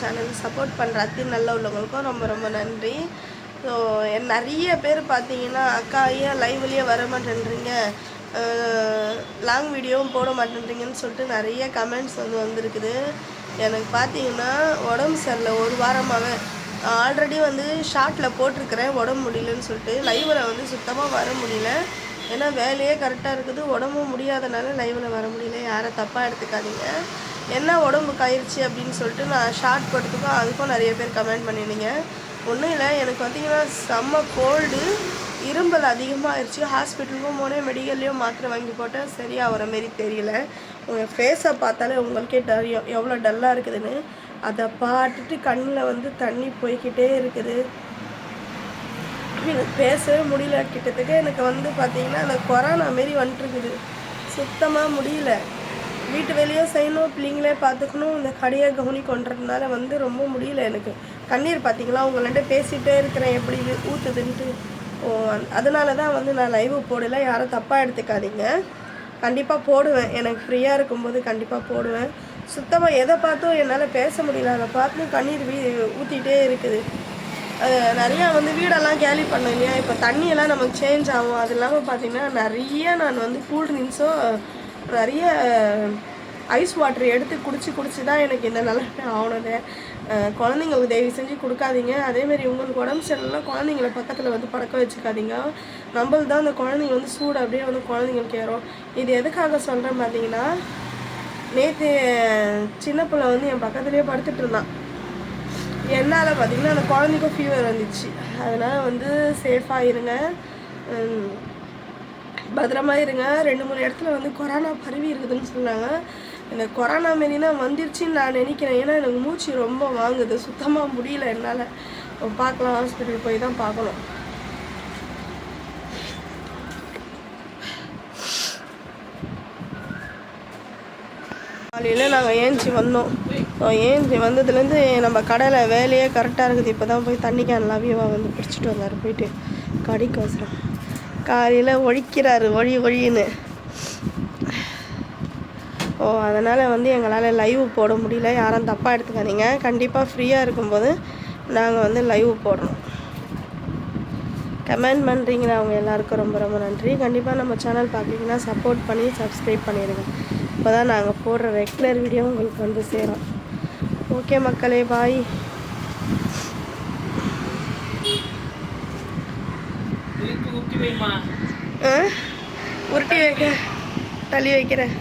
Channel support பண்ணுற அத்தி நல்ல உள்ளவங்களுக்கும் ரொம்ப ரொம்ப நன்றி. ஸோ நிறைய பேர் பார்த்தீங்கன்னா அக்கா ஏன் லைவ்லேயே வர மாட்டேன்றீங்க? லாங் வீடியோவும் போட மாட்டேன்றீங்கன்னு சொல்லிட்டு நிறைய கமெண்ட்ஸ் வந்து வந்திருக்குது. எனக்கு பார்த்தீங்கன்னா உடம்பு சரியில்லை. ஒரு வாரமாகவே ஆல்ரெடி வந்து ஷார்ட்டில் போட்டிருக்கிறேன் உடம்பு முடியலன்னு சொல்லிட்டு. லைவில் வந்து சுத்தமாக வர முடியல. ஏன்னா வேலையே கரெக்டாக இருக்குது. உடம்பும் முடியாதனால லைவில் வர முடியல. யாரை தப்பாக எடுத்துக்காதீங்க. என்ன உடம்புக்கு ஆயிடுச்சு அப்படின்னு சொல்லிட்டு நான் ஷார்ட் போட்டதுக்கும் அதுக்கும் நிறைய பேர் கமெண்ட் பண்ணியிருந்தீங்க. ஒன்றும் இல்லை எனக்கு பார்த்தீங்கன்னா செம்ம கோல்டு இரும்பல் அதிகமாகிடுச்சு ஹாஸ்பிட்டலுக்கும் போனேன் மெடிக்கல்லையும் மாத்திரை வாங்கி போட்டேன். சரியாக வர மாரி தெரியல. உங்கள் ஃபேஸை பார்த்தாலே உங்களுக்கே தெரியும் எவ்வளோ டல்லாக இருக்குதுன்னு. அதை பார்த்துட்டு கண்ணில் வந்து தண்ணி போய்கிட்டே இருக்குது. எனக்கு பேசவே முடியல. கிட்டத்தட்ட எனக்கு வந்து பார்த்தீங்கன்னா அந்த கொரோனா மாரி வந்துட்டுருக்குது சுத்தமாக முடியல. வீட்டு வேலையும் செய்யணும் பிள்ளைங்களே பார்த்துக்கணும் இந்த கடையை கவனிக்கொன்றதுனால வந்து ரொம்ப முடியல எனக்கு. கண்ணீர் பார்த்தீங்களா உங்கள்கிட்ட பேசிகிட்டே இருக்கிறேன் எப்படி ஊற்றுதுன்ட்டு ஓ அதனால தான் வந்து நான் லைவ் போடல. யாரும் தப்பாக எடுத்துக்காதீங்க. கண்டிப்பாக போடுவேன். எனக்கு ஃப்ரீயாக இருக்கும்போது கண்டிப்பாக போடுவேன். சுத்தமாக எதை பார்த்தும் என்னால் பேச முடியல. அதை பார்த்து கண்ணீர் வீ ஊற்றிட்டே இருக்குது. அது நிறையா வந்து வீடெல்லாம் கேலி பண்ணோம் இல்லையா? இப்போ தண்ணியெல்லாம் நமக்கு சேஞ்ச் ஆகும். அது இல்லாமல் பார்த்தீங்கன்னா நிறைய நான் வந்து கூல் ட்ரிங்க்ஸும் நிறைய ஐஸ் வாட்டர் எடுத்து குடிச்சு குடிச்சு தான் எனக்கு இந்த நிலைமை ஆனது. குழந்தைங்களுக்கு தயவு செஞ்சு கொடுக்காதீங்க. அதேமாரி உங்களுக்கு உடம்பு சரியில்லைனா குழந்தைங்கள பக்கத்தில் வந்து படக்க வச்சுக்காதீங்க. நம்மளுக்கு தான் அந்த குழந்தைங்க வந்து சூடு அப்படியே வந்து குழந்தைங்களுக்கு ஏறும். இது எதுக்காக சொல்கிறேன் பார்த்தீங்கன்னா நேற்று சின்ன பிள்ளை வந்து என் பக்கத்துலேயே படுத்துட்டு இருந்தான். என்னால் பார்த்தீங்கன்னா அந்த குழந்தைக்கும் ஃபீவர் வந்துச்சு. அதனால் வந்து சேஃபாக இருங்க. பத்திரமா இருங்க ரெண்டு மூணு இடத்துல வந்து கொரோனா பரவி இருக்குதுன்னு சொன்னாங்க. எனக்கு கொரோனா மாரினா வந்துருச்சுன்னு நான் நினைக்கிறேன். ஏன்னா எனக்கு மூச்சு ரொம்ப வாங்குது. சுத்தமாக முடியல என்னால். பார்க்கலாம். ஹாஸ்பிட்டல் போய் தான் பார்க்கணும். காலையில் நாங்கள் ஏஞ்சி வந்தோம். ஏஞ்சி வந்ததுலேருந்து நம்ம கடையில் வேலையே கரெக்டாக இருக்குது. இப்போ தான் போய் தண்ணி கேன் லவியவா வந்து பிடிச்சிட்டு வந்தார். போயிட்டு கடைக்கு அவசரம். காலையில் ஒழிக்கிறாரு ஒழி ஒழின்னு. ஓ அதனால் வந்து எங்களால் லைவ் போட முடியல. யாரும் தப்பாக எடுத்துக்காதீங்க. கண்டிப்பாக ஃப்ரீயாக இருக்கும்போது நாங்கள் வந்து லைவ் போடுறோம் கமெண்ட் பண்ணுறீங்களா அவங்க எல்லாருக்கும் ரொம்ப ரொம்ப நன்றி. கண்டிப்பாக நம்ம சேனல் பார்க்குறீங்கன்னா சப்போர்ட் பண்ணி சப்ஸ்கிரைப் பண்ணிடுங்க. இப்போ தான் நாங்கள் போடுற ரெகுலர் வீடியோ உங்களுக்கு வந்து சேரும். ஓகே மக்களே பாய் உருட்டி வைக்க தள்ளி வைக்கிறேன்.